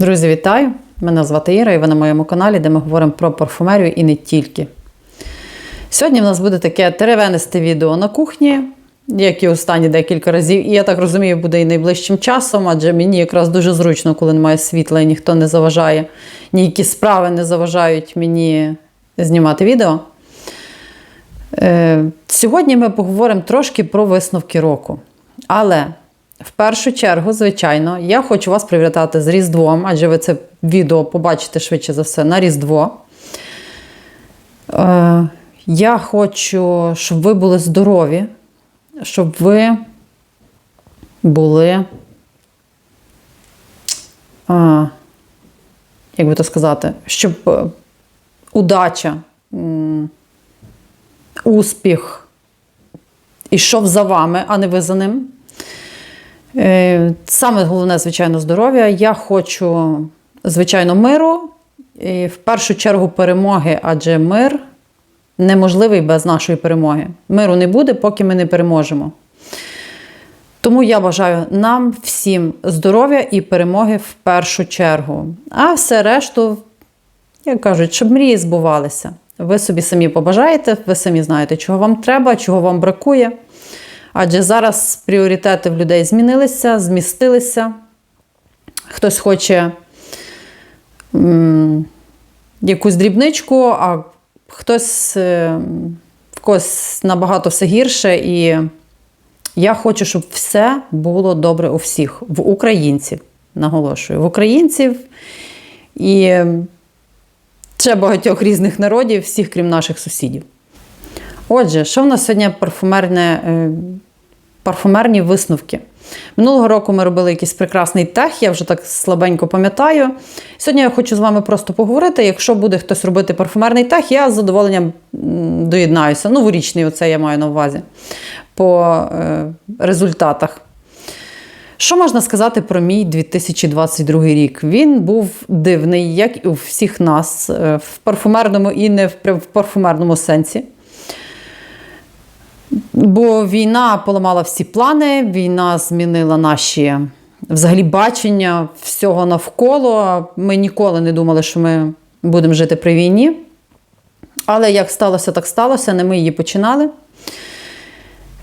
Друзі, вітаю! Мене звати Іра і ви на моєму каналі, де ми говоримо про парфумерію і не тільки. Сьогодні в нас буде таке теревенисте відео на кухні, як і останні декілька разів. І я так розумію, буде і найближчим часом, адже мені якраз дуже зручно, коли немає світла і ніхто не заважає, ніякі справи не заважають мені знімати відео. Е, Сьогодні ми поговоримо трошки про висновки року. Але в першу чергу, звичайно, я хочу вас привітати з Різдвом, адже ви це відео побачите швидше за все на Різдво. Е, я хочу, щоб ви були здорові, щоб ви були. А, як би то сказати, щоб е, удача, успіх ішов за вами, а не ви за ним. Е, Саме головне, звичайно, здоров'я. Я хочу, звичайно, миру. І в першу чергу перемоги, адже мир неможливий без нашої перемоги. Миру не буде, поки ми не переможемо. Тому я бажаю нам всім здоров'я і перемоги в першу чергу. А все решту, як кажуть, щоб мрії збувалися. Ви собі самі побажаєте, ви самі знаєте, чого вам треба, чого вам бракує. Адже зараз пріоритети в людей змінилися, змістилися. Хтось хоче м, якусь дрібничку, а хтось е, в когось набагато все гірше. І я хочу, щоб все було добре у всіх, в українців, наголошую, в українців і ще багатьох різних народів, всіх, крім наших сусідів. Отже, що в нас сьогодні парфумерне, е, парфумерні висновки? Минулого року ми робили якийсь прекрасний тех, я вже так слабенько пам'ятаю. Сьогодні я хочу з вами просто поговорити. Якщо буде хтось робити парфумерний тех, я з задоволенням доєднаюся. Новорічний, оце я маю на увазі по е, результатах. Що можна сказати про мій 2022 рік? Він був дивний, як і у всіх нас, е, в парфумерному і не в парфумерному сенсі. Бо війна поламала всі плани, війна змінила наші взагалі бачення всього навколо. Ми ніколи не думали, що ми будемо жити при війні. Але як сталося, так сталося, не ми її починали.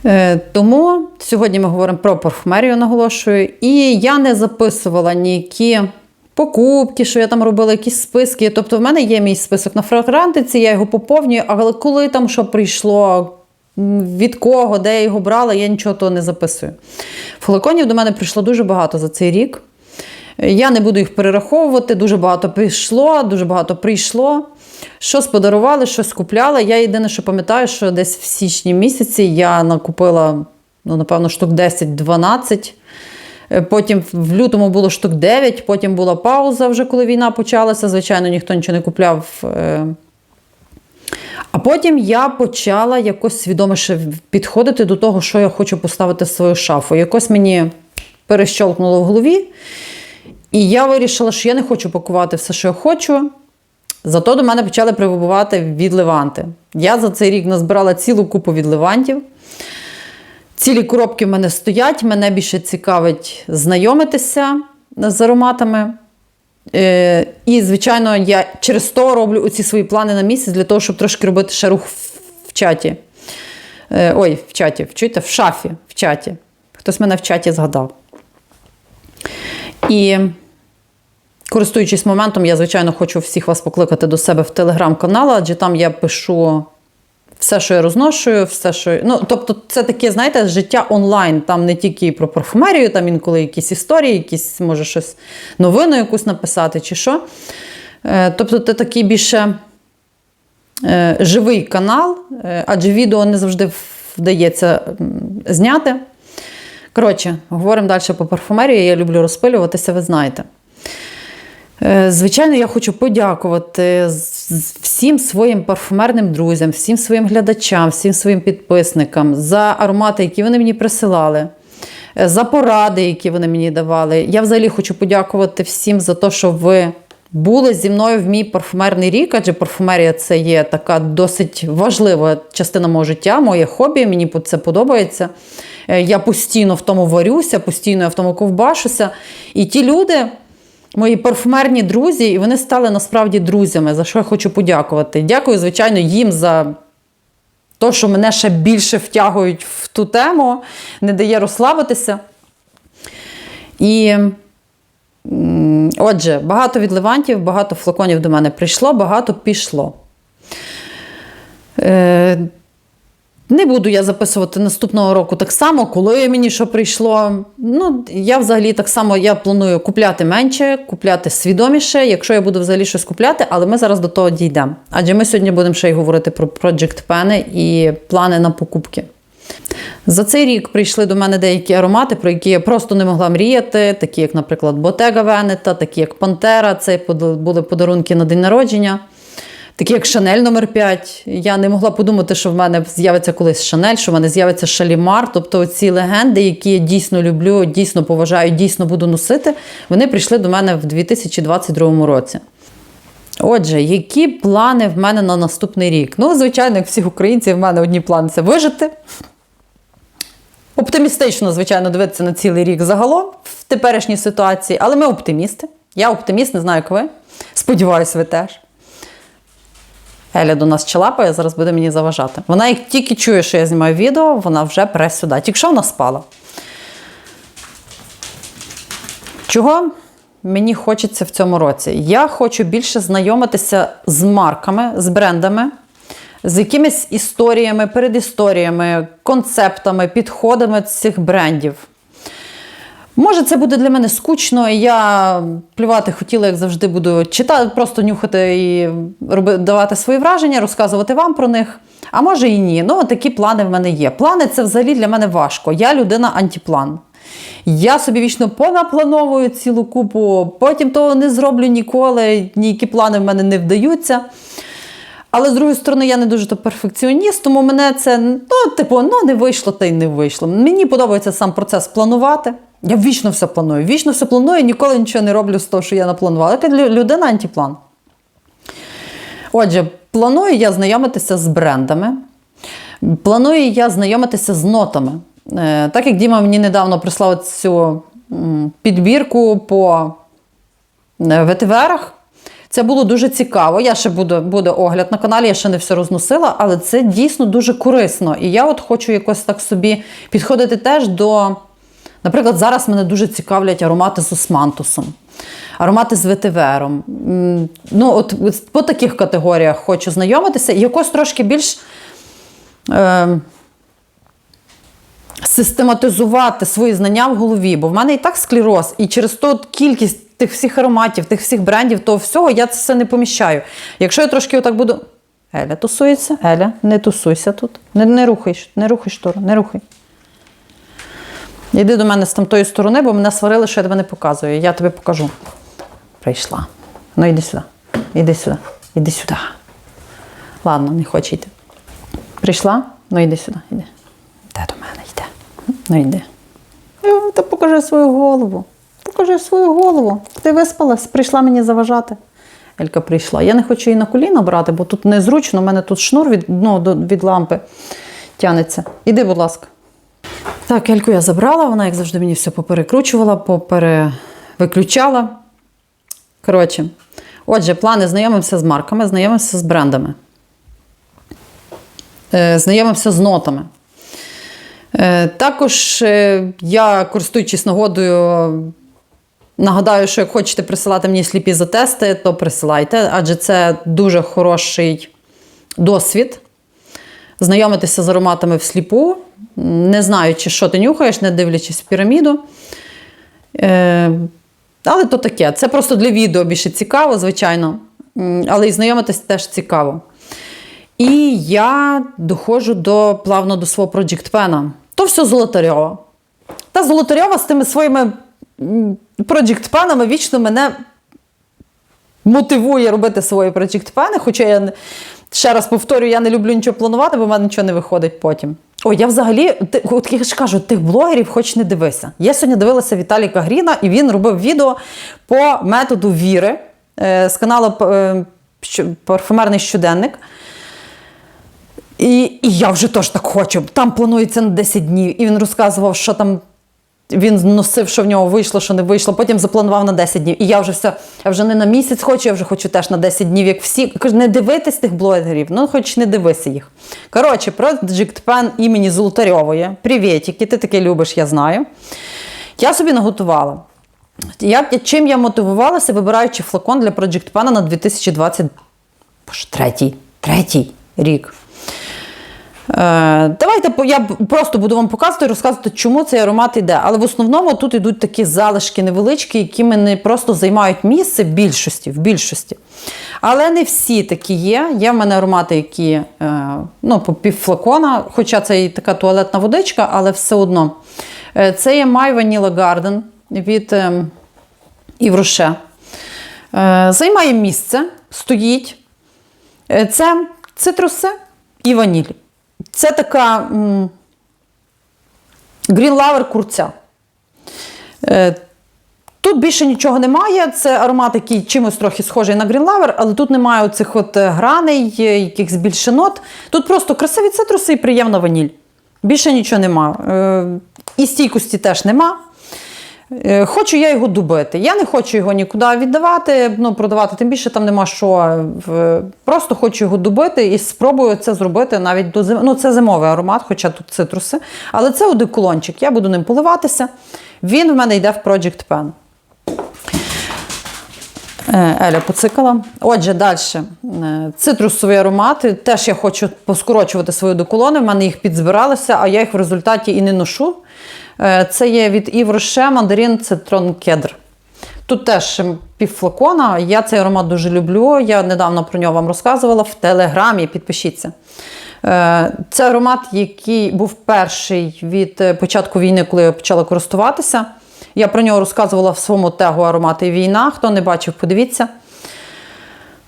Е, Тому сьогодні ми говоримо про парфумерію, наголошую. І я не записувала ніякі покупки, що я там робила, якісь списки. Тобто, в мене є мій список на фрагрантиці, я його поповнюю, але коли там що прийшло, від кого, де я його брала, я нічого того не записую. Флаконів до мене прийшло дуже багато за цей рік. Я не буду їх перераховувати, дуже багато прийшло, дуже багато прийшло. Щось подарували, щось купляла. Я єдине, що пам'ятаю, що десь в січні місяці я накупила, ну, напевно, штук 10-12. Е, Потім в лютому було штук 9, потім була пауза, вже коли війна почалася. Звичайно, ніхто нічого не купляв. А потім я почала якось свідоміше підходити до того, що я хочу поставити в свою шафу. Якось мені перещолкнуло в голові. І я вирішила, що я не хочу пакувати все, що я хочу. Зато до мене почали прибувати відливанти. Я за цей рік назбирала цілу купу відливантів. Цілі коробки в мене стоять. Мене більше цікавить знайомитися з ароматами. Е, і, звичайно, я через то роблю оці свої плани на місяць для того, щоб трошки робити ще рух в, чаті. Е, ой, в чаті, чуєте, в шафі, в чаті. Хтось мене в чаті згадав. І користуючись моментом, я, звичайно, хочу всіх вас покликати до себе в телеграм-канал, адже там я пишу все, що я розношую, все, що. Ну, тобто, це таке, знаєте, життя онлайн. Там не тільки про парфумерію, там інколи якісь історії, якісь, може, щось новину якусь написати чи що. Е, Тобто, це такий більше е, живий канал, е, адже відео не завжди вдається зняти. Коротше, говоримо далі по парфумерії. Я люблю розпилюватися, ви знаєте. Е, Звичайно, я хочу подякувати всім своїм парфумерним друзям, всім своїм глядачам, всім своїм підписникам за аромати, які вони мені присилали, е, за поради, які вони мені давали. Я взагалі хочу подякувати всім за те, що ви були зі мною в мій парфумерний рік, адже парфумерія це є така досить важлива частина мого життя, моє хобі, мені це подобається. Е, Я постійно в тому варюся, постійно я в тому ковбашуся. І ті люди. Мої парфумерні друзі, і вони стали насправді друзями, за що я хочу подякувати. Дякую, звичайно, їм за те, що мене ще більше втягують в ту тему, не дає розслабитися. І отже, багато відливантів, багато флаконів до мене прийшло, багато пішло. Не буду я записувати наступного року так само, коли мені що прийшло. Ну, я взагалі так само я планую купляти менше, купляти свідоміше, якщо я буду взагалі щось купляти, але ми зараз до того дійдемо. Адже ми сьогодні будемо ще й говорити про Project Pen і плани на покупки. За цей рік прийшли до мене деякі аромати, про які я просто не могла мріяти, такі як, наприклад, Bottega Veneta, такі як Pantera, це були подарунки на день народження. Такі як Шанель номер 5 Я не могла подумати, що в мене з'явиться колись Шанель, що в мене з'явиться Шалімар. Тобто ці легенди, які я дійсно люблю, дійсно поважаю, дійсно буду носити, вони прийшли до мене в 2022 році. Отже, які плани в мене на наступний рік? Ну, звичайно, як всіх українців, в мене одні плани це вижити. Оптимістично, звичайно, дивитися на цілий рік загалом в теперішній ситуації, але ми оптимісти. Я оптиміст, не знаю, як ви. Сподіваюся, ви теж. Еля до нас чалапає, зараз буде мені заважати. Вона як тільки чує, що я знімаю відео, вона вже пере сюди. Тільки що вона спала. Чого мені хочеться в цьому році? Я хочу більше знайомитися з марками, з брендами, з якимись історіями, передісторіями, концептами, підходами цих брендів. Може, це буде для мене скучно, і я плювати хотіла, як завжди, буду читати, просто нюхати і давати свої враження, розказувати вам про них. А може і ні. Ну, такі плани в мене є. Плани це взагалі для мене важко. Я людина антиплан. Я собі вічно понаплановую цілу купу, потім того не зроблю ніколи, ніякі плани в мене не вдаються. Але з другої сторони, я не дуже то перфекціоніст, тому мене це ну, типу, ну не вийшло, та й не вийшло. Мені подобається сам процес планувати. Я вічно все планую. Вічно все планую, ніколи нічого не роблю з того, що я напланувала. Лю- людина антиплан. Отже, планую я знайомитися з брендами. Планую я знайомитися з нотами. Е, Так як Діма мені недавно прислав цю підбірку по е, ветиверах, це було дуже цікаво. Я ще буду, буде огляд на каналі, я ще не все розносила, але це дійсно дуже корисно. І я от хочу якось так собі підходити теж до. Наприклад, зараз мене дуже цікавлять аромати з османтусом, аромати з ветивером. Ну, от по таких категоріях хочу знайомитися якось трошки більш. Е, систематизувати свої знання в голові, бо в мене і так склероз, і через ту кількість тих всіх ароматів, тих всіх брендів, того всього я це все не поміщаю. Якщо я трошки отак буду. Еля тусується, Еля, не тусуйся тут. Не, не рухай, не рухай штору, не рухай. Йди до мене з тамтої сторони, бо мене сварили, що я тебе не показую. Я тобі покажу. Прийшла. Ну йди сюди. Іди сюди. Іди сюди. Ладно, не хоче йти. Прийшла? Ну йди сюди, йди. Де до мене йде? Ну йди. Та покажи свою голову. Покажи свою голову. Ти виспалась, прийшла мені заважати. Елька прийшла. Я не хочу її на коліна брати, бо тут незручно, у мене тут шнур від, ну, від лампи тянеться. Іди, будь ласка. Так, Ельку я забрала, вона, як завжди, мені все поперекручувала, поперевиключала. Коротше, отже, плани знайомимося з марками, знайомимося з брендами. Е, Знайомимося з нотами. Е, Також е, я, користуючись нагодою, нагадаю, що як хочете присилати мені сліпі затести, то присилайте, адже це дуже хороший досвід. Знайомитися з ароматами всліпу, не знаючи, що ти нюхаєш, не дивлячись в піраміду. Е, але то таке. Це просто для відео більше цікаво, звичайно. Але і знайомитись теж цікаво. І я доходжу до плавно до свого Project Pen. То все Золотарьова. Та Золотарьова з тими своїми Project Pen вічно мене мотивує робити свої Project Pen, хоча я ще раз повторюю, я не люблю нічого планувати, бо в мене нічого не виходить потім. Ой, я взагалі, от я ж кажу, тих блогерів хоч не дивися. Я сьогодні дивилася Віталіка Гріна, і він робив відео по методу віри е, з каналу е, Парфумерний щоденник. І, і я вже теж так хочу. Там планується на 10 днів. І він розказував, що там Він носив, що в нього вийшло, що не вийшло. Потім запланував на 10 днів. І я вже все, я вже не на місяць хочу, я вже хочу теж на 10 днів, як всі. Кажу, не дивитись тих блогерів, ну хоч не дивися їх. Коротше, Project Pen імені Золотарьової. Привітики, ти таке любиш, я знаю. Я собі наготувала. Я, чим я мотивувалася, вибираючи флакон для Project Pen на 2023 третій рік. Е, давайте я просто буду вам показувати і розказувати, чому цей аромат йде. Але в основному тут йдуть такі залишки невеличкі, які не просто займають місце в більшості. В більшості. Але не всі такі є. Є в мене аромати, які е, ну, по пів флакона, хоча це і така туалетна водичка, але все одно. Е, це є My Vanilla Garden від е, Yves Е, займає місце, стоїть. Це цитруси і ваніль. Це така Lover курця. Е, Тут більше нічого немає. Це аромат, який чимось трохи схожий на Lover, але тут немає оцих от е, граней, е, якихось більше нот. Тут просто красиві цитруси і приємна ваніль. Більше нічого нема. І стійкості теж нема. Е, Хочу я його дубити. Я не хочу його нікуди віддавати, ну, продавати, тим більше там нема що. Просто хочу його дубити і спробую це зробити навіть до зими. Ну, це зимовий аромат, хоча тут цитруси. Але це одеколончик. Я буду ним поливатися. Він в мене йде в Project Pen. Е, Еля поцикала. Отже, далі. Цитрусові аромати. Теж я хочу поскорочувати свої доколони. В мене їх підзбиралося, а я їх в результаті і не ношу. Е, Це є від Rocher мандарин Цитрон Кедр. Тут теж пів флакона. Я цей аромат дуже люблю. Я недавно про нього вам розказувала в телеграмі. Підпишіться. Е, Це аромат, який був перший від е, початку війни, коли я почала користуватися. Я про нього розказувала в своєму тегу аромати війна. Хто не бачив, подивіться.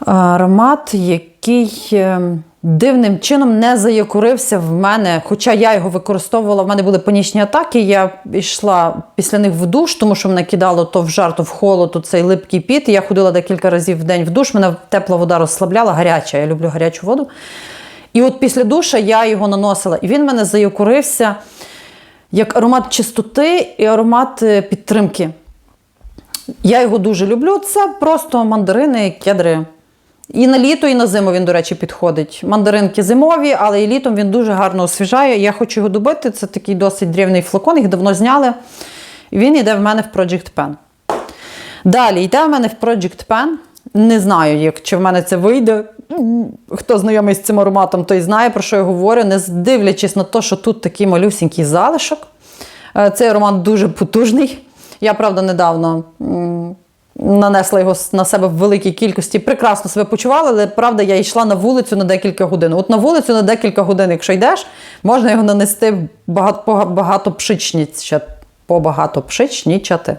Аромат, який е, дивним чином не заякурився в мене. Хоча я його використовувала, в мене були панічні атаки. Я йшла після них в душ, тому що мене кидало то в жар, то в холод, то цей липкий піт. Я ходила декілька разів в день в душ. Мене тепла вода розслабляла, гаряча. Я люблю гарячу воду. І от після душа я його наносила, і він мене заякурився як аромат чистоти і аромат е, підтримки. Я його дуже люблю. Це просто мандарини, кедри. І на літо, і на зиму він, до речі, підходить. Мандаринки зимові, але і літом він дуже гарно освіжає. Я хочу його добити. Це такий досить древний флакон, їх давно зняли. Він йде в мене в Project Pen. Далі йде в мене в Project Pen. Не знаю, як, чи в мене це вийде. Хто знайомий з цим ароматом, той знає, про що я говорю, не дивлячись на те, що тут такий малюсінький залишок. Е, Цей аромат дуже потужний. Я, правда, недавно нанесла його на себе в великій кількості, прекрасно себе почувала, але правда, я йшла на вулицю на декілька годин. От на вулицю на декілька годин, якщо йдеш, можна його нанести багато, багато пшичнічати.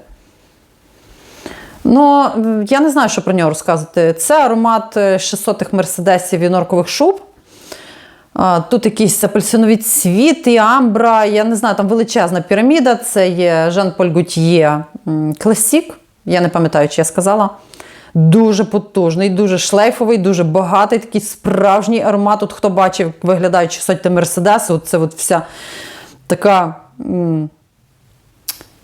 Ну, я не знаю, що про нього розказати. Це аромат е, 600-х мерседесів і норкових шуб. Тут якісь апельсинові цвіти, амбра, я не знаю, там величезна піраміда. Це є Жан-Поль Гутьє Класік. Я не пам'ятаю, чи я сказала. Дуже потужний, дуже шлейфовий, дуже багатий, такий справжній аромат. От хто бачив, як виглядають 600 Мерседеси, от це от вся така. м,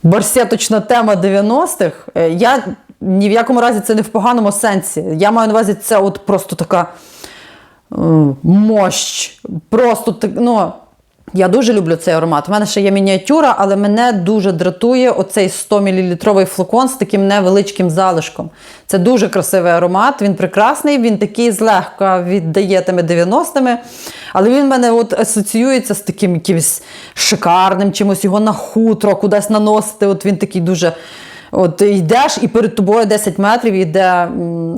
барсеточна тема 90-х. Е, Я ні в якому разі це не в поганому сенсі. Я маю на увазі, це от просто така е, мощ. Просто так, ну. Я дуже люблю цей аромат. У мене ще є мініатюра, але мене дуже дратує оцей 100 мл флакон з таким невеличким залишком. Це дуже красивий аромат, він прекрасний, він такий злегка віддає тими 90-ми. Але він в мене от асоціюється з таким якимось шикарним, чимось його на хутро, кудись наносити. От він такий дуже. От йдеш, і перед тобою 10 метрів йде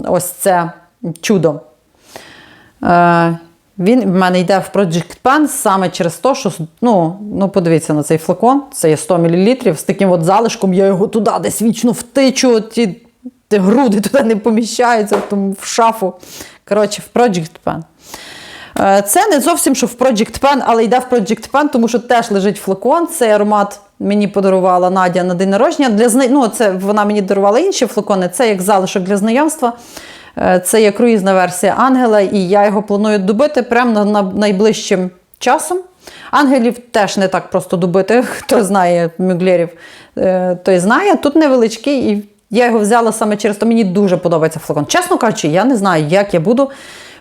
ось це чудо. Е, він в мене йде в Project Pen саме через те, що ну, ну подивіться на цей флакон, це є 100 мл, з таким от залишком я його туди десь вічно втичу, ті, ті груди туди не поміщаються, в, тому, в шафу. Коротше, в Project Pen. Е, Це не зовсім що в Project Pen, але йде в Project Pen, тому що теж лежить флакон. Цей аромат мені подарувала Надя на день народження. Для ну, це вона мені дарувала інші флакони. Це як залишок для знайомства. Е, Це є круїзна версія Ангела, і я його планую добити прямо на, на найближчим часом. Ангелів теж не так просто добити. Хто знає мюглерів, е, той знає. Тут невеличкий, і я його взяла саме через то. Мені дуже подобається флакон. Чесно кажучи, я не знаю, як я буду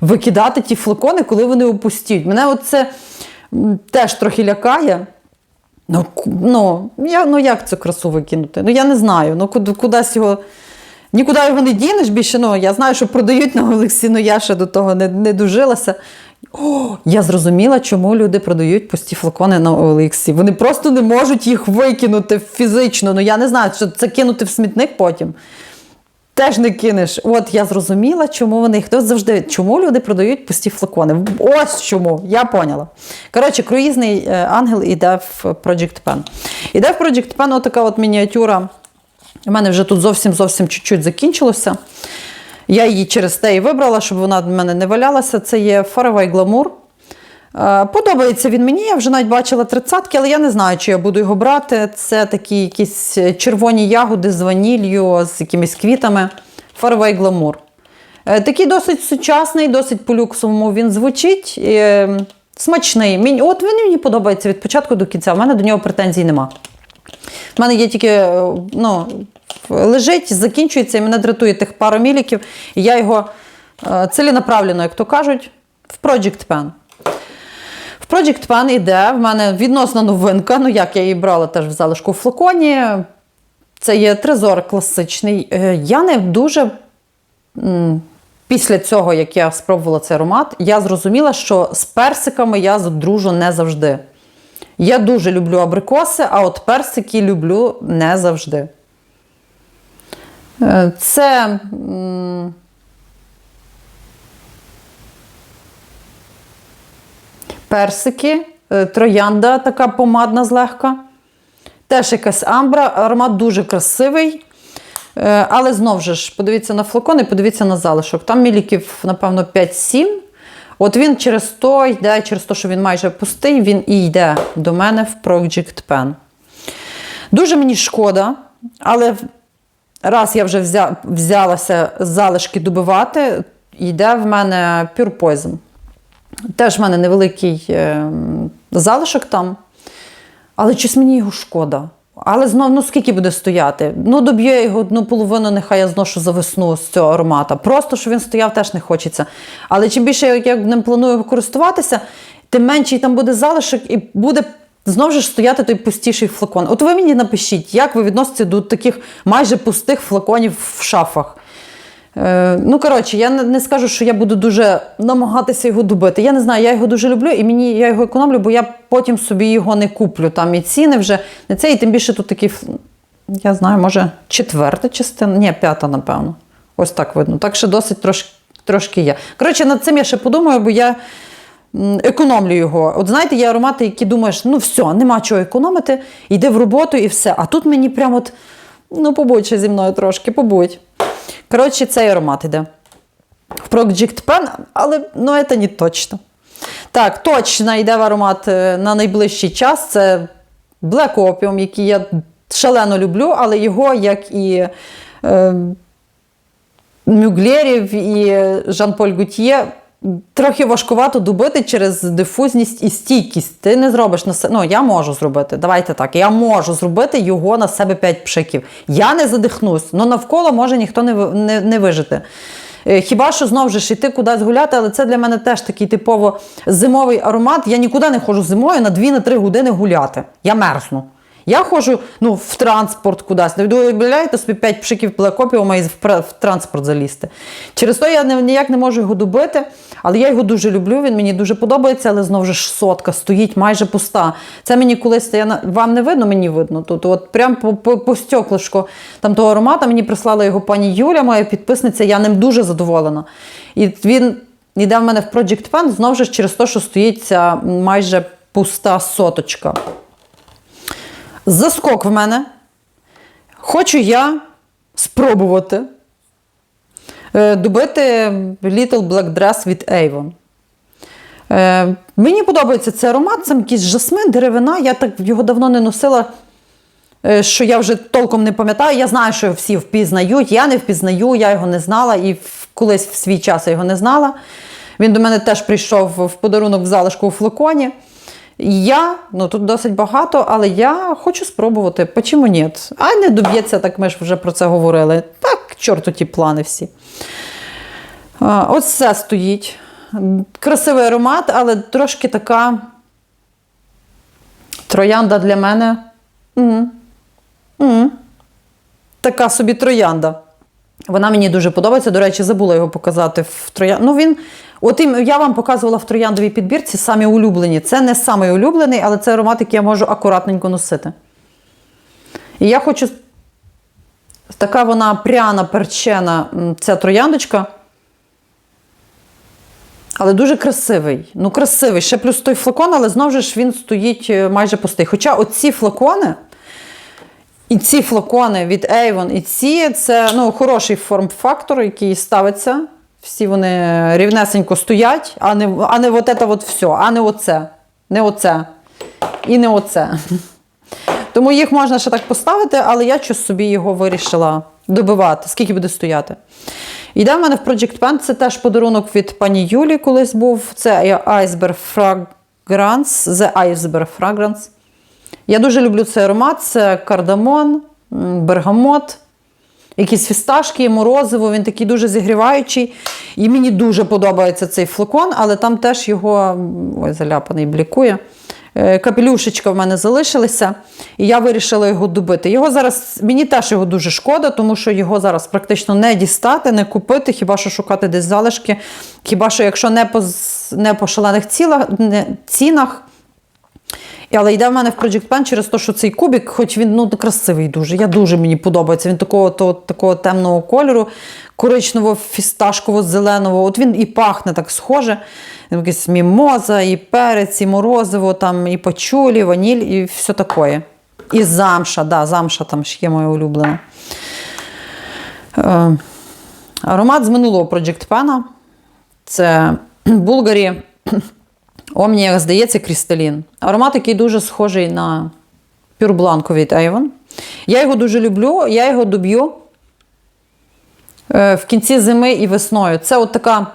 викидати ті флакони, коли вони опустіють. Мене це теж трохи лякає. Ну, ну, я, ну як цю красу викинути? Ну я не знаю. Ну куди, кудись його. Нікуди його не дінеш більше. Ну, я знаю, що продають на Олексі, ну я ще до того не, не дожилася. О, я зрозуміла, чому люди продають пусті флакони на Олексі. Вони просто не можуть їх викинути фізично. Ну я не знаю, що це кинути в смітник потім. Теж не кинеш. От я зрозуміла, чому вони хто завжди, чому люди продають пусті флакони. Ось чому, я поняла. Коротше, круїзний е, ангел іде в Project Pen. Іде в Project Pen отака от мініатюра. У мене вже тут зовсім зовсім чуть-чуть закінчилося. Я її через те і вибрала, щоб вона в мене не валялася. Це є Faraway Glamour. Е, Подобається він мені, я вже навіть бачила тридцятки, але я не знаю, чи я буду його брати. Це такі якісь червоні ягоди з ваніллю, з якимись квітами. Faraway Glamour. Е, Такий досить сучасний, досить по-люксовому він звучить. Е, Смачний. От він мені подобається від початку до кінця. У мене до нього претензій нема. У мене є тільки е, ну, лежить, закінчується, і мене дратує тих пару міліків. І я його е, ціленаправлено, як то кажуть, в Project Pen. В Project Pen іде, в мене відносна новинка. Ну, як я її брала теж в залишку в флаконі. Це є трезор класичний. Е, Я не дуже. Після цього, як я спробувала цей аромат, я зрозуміла, що з персиками я дружу не завжди. Я дуже люблю абрикоси, а от персики люблю не завжди. Е, Це персики, е, троянда така помадна злегка. Теж якась амбра, аромат дуже красивий. Е, Але знову ж, подивіться на флакон і подивіться на залишок. Там міліків, напевно, 5-7. От він через то йде, через те, що він майже пустий, він і йде до мене в Project Pen. Дуже мені шкода, але раз я вже взя, взялася залишки добивати, йде в мене Poison. Теж в мене невеликий е, залишок там. Але щось мені його шкода. Але знову, ну скільки буде стояти? Ну, доб'ю я його одну половину, нехай я зношу за весну з цього аромата. Просто, що він стояв, теж не хочеться. Але чим більше я ним планую користуватися, тим менший там буде залишок і буде знову ж стояти той пустіший флакон. От ви мені напишіть, як ви відноситеся до таких майже пустих флаконів в шафах. Е, ну, коротше, я не, скажу, що я буду дуже намагатися його добити. Я не знаю, я його дуже люблю і мені я його економлю, бо я потім собі його не куплю. Там і ціни вже не це, і тим більше тут такий, я знаю, може, четверта частина, ні, п'ята, напевно. Ось так видно. Так що досить трошки, трошки є. Коротше, над цим я ще подумаю, бо я економлю його. От знаєте, є аромати, які думаєш, ну все, нема чого економити, йди в роботу і все. А тут мені прямо от, ну побудь ще зі мною трошки, побудь. Коротше, цей аромат іде. В Project Pen, але ну, це не точно. Так, точно йде в аромат е, на найближчий час. Це Black Opium, який я шалено люблю, але його, як і е, Мюглерів і Жан-Поль Гутьє, трохи важкувато добити через дифузність і стійкість. Ти не зробиш на себе. Ну, я можу зробити. Давайте так. Я можу зробити його на себе 5 пшиків. Я не задихнусь, але навколо може ніхто не, не, не вижити. Е, Хіба що знову ж йти кудись гуляти, але це для мене теж такий типово зимовий аромат. Я нікуди не ходжу зимою на 2-3 години гуляти. Я мерзну. Я ходжу ну, в транспорт кудись. Ви уявляєте собі 5 пшиків плекопіума і в, транспорт залізти. Через то я не- ніяк не можу його добити, але я його дуже люблю, він мені дуже подобається, але знову ж сотка стоїть майже пуста. Це мені колись, я, вам не видно, мені видно тут. От прям по, по, по стеклишку там того аромата мені прислала його пані Юля, моя підписниця, я ним дуже задоволена. І він йде в мене в Project Pen, знову ж через те, що стоїть ця майже пуста соточка. Заскок в мене. Хочу я спробувати е, добити Little Black Dress від Avon. Е, мені подобається цей аромат, це якийсь жасмин, деревина. Я так його давно не носила, е, що я вже толком не пам'ятаю. Я знаю, що всі впізнають. Я не впізнаю, я його не знала і колись в свій час я його не знала. Він до мене теж прийшов в подарунок в залишку у флаконі. Я, ну тут досить багато, але я хочу спробувати. Чому ні? А не доб'ється, так ми ж вже про це говорили. Так, чорту ті плани всі. Ось це стоїть. Красивий аромат, але трошки така троянда для мене. М. М. Така собі троянда. Вона мені дуже подобається. До речі, забула його показати в троянді. Ну, він, от я вам показувала в трояндовій підбірці самі улюблені. Це не самий улюблений, але це аромат, який я можу акуратненько носити. І я хочу. Така вона пряна, перчена, ця трояндочка. Але дуже красивий. Ну, красивий. Ще плюс той флакон, але знову ж він стоїть е, майже пустий. Хоча оці флакони, і ці флакони від Avon, і ці це ну, хороший форм-фактор, який ставиться. Всі вони рівнесенько стоять, а не, а не от це от все, а не оце. Не оце. І не оце. Тому їх можна ще так поставити, але я щось собі його вирішила добивати, скільки буде стояти. Йде в мене в Project Pen, це теж подарунок від пані Юлі колись був. Це Iceberg Fragrance, The Iceberg Fragrance. Я дуже люблю цей аромат. Це кардамон, бергамот, якісь фісташки, морозиво. Він такий дуже зігріваючий. І мені дуже подобається цей флакон, але там теж його ой, заляпаний блікує. Е, Капелюшечка в мене залишилися, і я вирішила його добити. Його зараз, мені теж його дуже шкода, тому що його зараз практично не дістати, не купити, хіба що шукати десь залишки, хіба що якщо не по, не по шалених цілах, не, цінах. Але йде в мене в Project Pen через те, що цей кубик, хоч він ну, красивий дуже. Я дуже мені подобається. Він такого, то, такого темного кольору, коричнево фісташково зеленого От він і пахне так схоже. Якась мімоза, і перець, і морозиво, там, і пачулі, ваніль, і все таке. І замша, да, замша там ж є моя улюблена. Е, аромат з минулого Project Pen. Це Булгарі О, мені як здається, Крісталін. Аромат, який дуже схожий на пюрбланку від Avon. Я його дуже люблю, я його доб'ю е, в кінці зими і весною. Це от така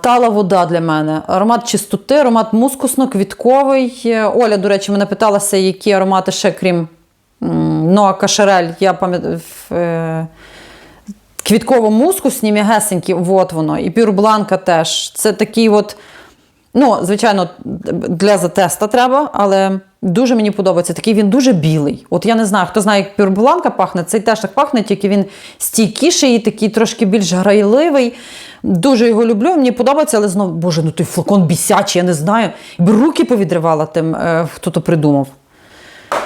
тала вода для мене. Аромат чистоти, аромат мускусно-квітковий. Е, Оля, до речі, мене питалася, які аромати ще, крім Ноа Кашерель. Я пам'ятаю. Е, Квітково-мускусні, м'ягесенькі, от воно. І пюрбланка теж. Це такий от. Ну, звичайно, для затеста треба, але дуже мені подобається. Такий він дуже білий. От я не знаю, хто знає, як пюрбуланка пахне, цей теж так пахне, тільки він стійкіший і такий трошки більш грайливий. Дуже його люблю, мені подобається, але знову, боже, ну той флакон бісячий, я не знаю. Руки повідривала тим, е, хто то придумав.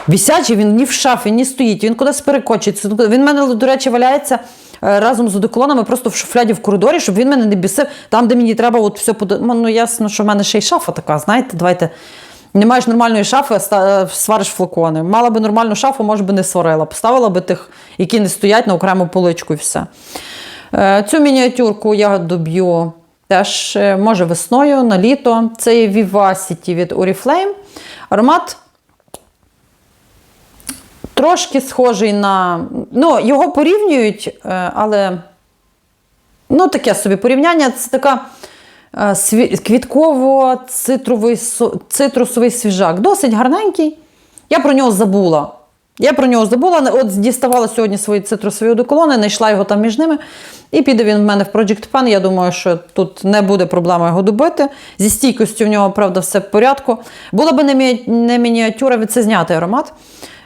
Вісячий, він ні в шафі, ні стоїть, він кудись перекочується. Він в мене, до речі, валяється е, разом з одеколонами просто в шуфляді в коридорі, щоб він мене не бісив. Там, де мені треба от все пода... Ну, ясно, що в мене ще й шафа така, знаєте, давайте. Не маєш нормальної шафи, а свариш флакони. Мала би нормальну шафу, може би не сварила. Поставила би тих, які не стоять на окрему поличку і все. Е, Цю мініатюрку я доб'ю теж, е, може, весною, на літо. Це є Vivacity від Oriflame. Аромат трошки схожий на. Ну, його порівнюють, е, але ну, таке собі порівняння. Це така е, квітково-цитрусовий свіжак. Досить гарненький. Я про нього забула. Я про нього забула. От діставала сьогодні свої цитрусові одеколони, знайшла його там між ними. І піде він в мене в Project Pen. Я думаю, що тут не буде проблеми його добити. Зі стійкістю в нього, правда, все в порядку. Була би не, мі- не мініатюра, від це знятий аромат.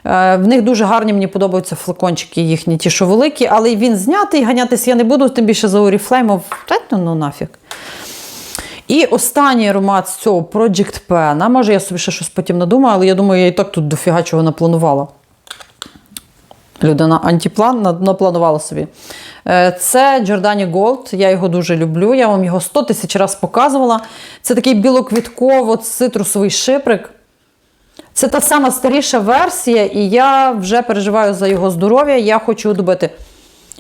Е, В них дуже гарні, мені подобаються флакончики їхні, ті, що великі, але він знятий, ганятись я не буду, тим більше за Oriflame. Та, ну, ну нафіг. І останній аромат з цього Project Pen. Може я собі ще щось потім надумаю, але я думаю, я і так тут дофіга чого напланувала. Людина антиплан напланувала собі. Е, Це Giordani Gold. Я його дуже люблю. Я вам його 100 тисяч разів показувала. Це такий білоквітково-цитрусовий шиприк. Це та сама старіша версія, і я вже переживаю за його здоров'я. Я хочу добити.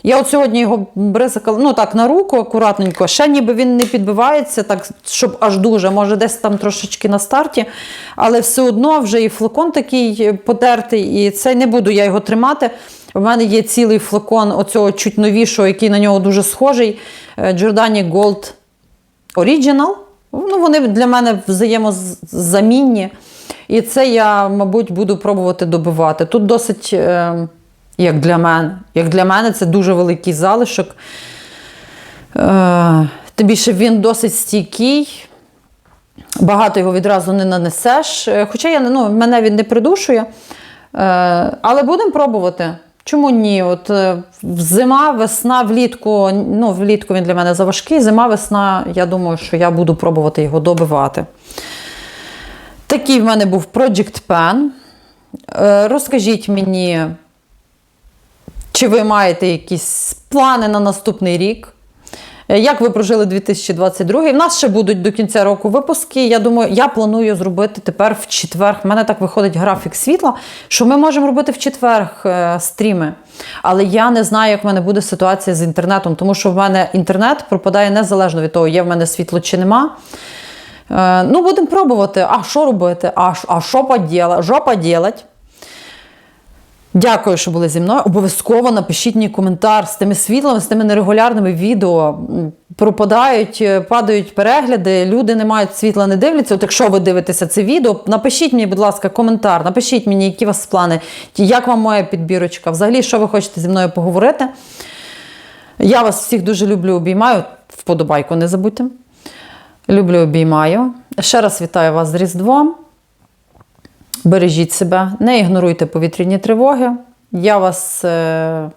Я от сьогодні його бризкала, ну так, на руку акуратненько. Ще ніби він не підбивається, так, щоб аж дуже, може, десь там трошечки на старті. Але все одно вже і флакон такий потертий, і це не буду я його тримати. У мене є цілий флакон оцього чуть новішого, який на нього дуже схожий. е, Giordani Gold Original. Ну, вони для мене взаємозамінні. І це я, мабуть, буду пробувати добивати. Тут досить, е, як для мене, як для мене, це дуже великий залишок. Е, тим більше він досить стійкий. Багато його відразу не нанесеш. Е, Хоча я, ну, мене він не придушує. Е, але будемо пробувати. Чому ні? От е, зима, весна, влітку. Ну, влітку він для мене заважкий. Зима, весна, я думаю, що я буду пробувати його добивати. Такий в мене був Project Pen. Е, Розкажіть мені, чи ви маєте якісь плани на наступний рік? Е, Як ви прожили 2022? В нас ще будуть до кінця року випуски. Я думаю, я планую зробити тепер в четвер. У мене так виходить графік світла, що ми можемо робити в четвер е, стріми. Але я не знаю, як в мене буде ситуація з інтернетом, тому що в мене інтернет пропадає незалежно від того, є в мене світло чи нема. Е, ну, будемо пробувати. А що робити? А, що поділа? Що поділать? Дякую, що були зі мною. Обов'язково напишіть мені коментар з тими світлами, з тими нерегулярними відео. Пропадають, е, падають перегляди, люди не мають світла, не дивляться. От якщо ви дивитеся це відео, напишіть мені, будь ласка, коментар, напишіть мені, які у вас плани, як вам моя підбірочка, взагалі, що ви хочете зі мною поговорити. Я вас всіх дуже люблю, обіймаю. Вподобайку не забудьте. Люблю, обіймаю. Ще раз вітаю вас з Різдвом. Бережіть себе, не ігноруйте повітряні тривоги. Я вас, е,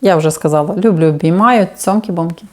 я вже сказала, люблю, обіймаю. Цьомки-бомки.